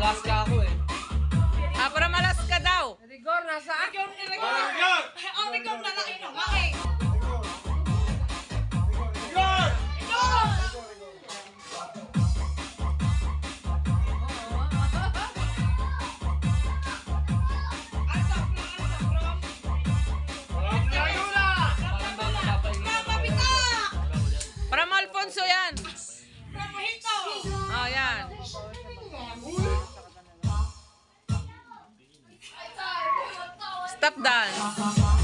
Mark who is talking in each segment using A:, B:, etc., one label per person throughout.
A: Last ka ako eh.
B: Ako na malas ka daw.
C: Rigor, nasaan?
D: Rigor, rigor!
B: Oh, rigor! Tap dance.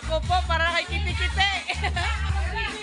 B: Ako po, para kay Kitty Kitty.